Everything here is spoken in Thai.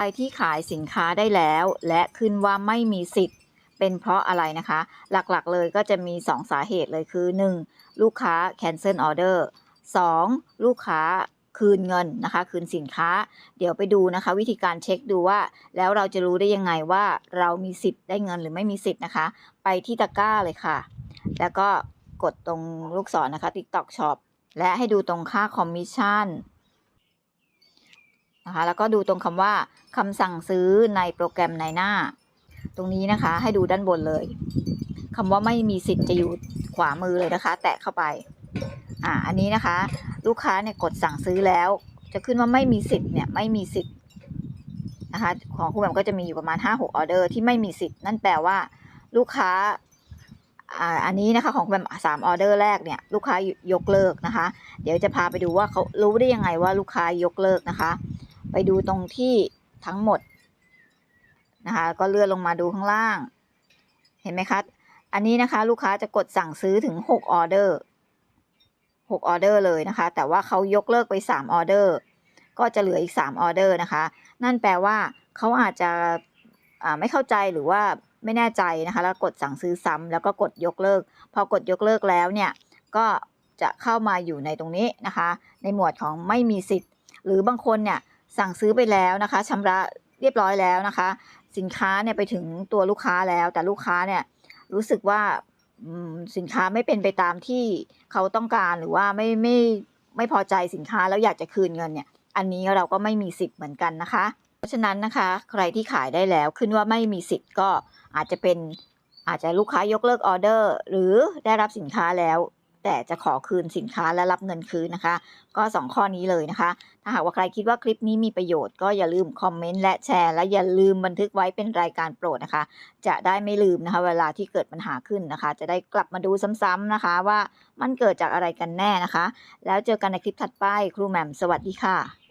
ใครที่ขายสินค้าได้แล้ว และขึ้นว่าไม่มีสิทธิ์ เป็นเพราะอะไรนะคะ หลักๆเลยก็จะมี 2 สาเหตุเลยคือ 1. ลูกค้า cancel order 2. ลูกค้าคืนเงินนะคะ คืนสินค้า เดี๋ยวไปดูนะคะ วิธีการเช็คดูว่า แล้วเราจะรู้ได้ยังไงว่าเรามีสิทธิ์ได้เงินหรือไม่มีสิทธิ์นะคะ ไปที่ตะกร้าเลยค่ะ แล้วก็กดตรงลูกศรนะคะ TikTok Shop และให้ดูตรงค่าคอมมิชชั่น นะคะแล้วก็ดูตรงคำว่าคำสั่งซื้อในโปรแกรมในหน้า ตรงนี้นะคะให้ดูด้านบนเลยคำว่าไม่มีสิทธิ์จะอยู่ขวามือเลยนะคะ แตะเข้าไปอ่าอันนี้นะคะ ลูกค้าเนี่ยกดสั่งซื้อแล้ว จะขึ้นว่าไม่มีสิทธิ์เนี่ยไม่มีสิทธิ์นะคะของคุณแบบก็จะมีอยู่ประมาณ 5-6ออเดอร์ที่ไม่มีสิทธิ์นั่นแปลว่า ลูกค้าอ่าอันนี้นะคะของคุณแบบสามออเดอร์แรกเนี่ยลูกค้ายกเลิกนะคะ เดี๋ยวจะพาไปดูว่าเขารู้ได้ยังไงว่าลูกค้ายกเลิกนะคะ ไปดูตรงที่ทั้งหมดนะคะ ก็เลื่อนลงมาดูข้างล่าง เห็นไหมคะ อันนี้นะคะ ลูกค้าจะกดสั่งซื้อถึง6ออเดอร์6ออเดอร์เลยนะคะ แต่ว่าเขายกเลิกไป3ออเดอร์ ก็จะเหลืออีก3ออเดอร์นะคะ นั่นแปลว่าเขาอาจจะไม่เข้าใจหรือว่าไม่แน่ใจนะคะ แล้วกดสั่งซื้อซ้ำแล้วก็กดยกเลิก พอกดยกเลิกแล้วเนี่ย ก็จะเข้ามาอยู่ในตรงนี้นะคะ ในหมวดของไม่มีสิทธิ์ หรือบางคนเนี่ย สั่งซื้อไปแล้วนะคะชำระเรียบร้อยแล้วนะคะ สินค้าเนี่ยไปถึงตัวลูกค้าแล้ว แต่ลูกค้าเนี่ยรู้สึกว่าสินค้าไม่เป็นไปตามที่เขาต้องการหรือว่าไม่ไม่ไม่พอใจสินค้าแล้วอยากจะคืนเงินเนี่ย อันนี้เราก็ไม่มีสิทธิ์เหมือนกันนะคะ เพราะฉะนั้นนะคะ ใครที่ขายได้แล้วขึ้นว่าไม่มีสิทธิ์ก็อาจจะเป็นอาจจะลูกค้ายกเลิกออเดอร์ หรือได้รับสินค้าแล้ว แต่จะขอคืนสินค้าและรับเงินคืนนะคะ ก็ 2 ข้อนี้เลยนะคะ ถ้าหากว่าใครคิดว่าคลิปนี้มีประโยชน์ก็อย่าลืมคอมเมนต์และแชร์และอย่าลืมบันทึกไว้เป็นรายการโปรดนะคะ จะได้ไม่ลืมนะคะ เวลาที่เกิดปัญหาขึ้นนะคะ จะได้กลับมาดูซ้ำๆนะคะ ว่ามันเกิดจากอะไรกันแน่นะคะ แล้วเจอกันในคลิปถัดไปครูแหม่มสวัสดีค่ะ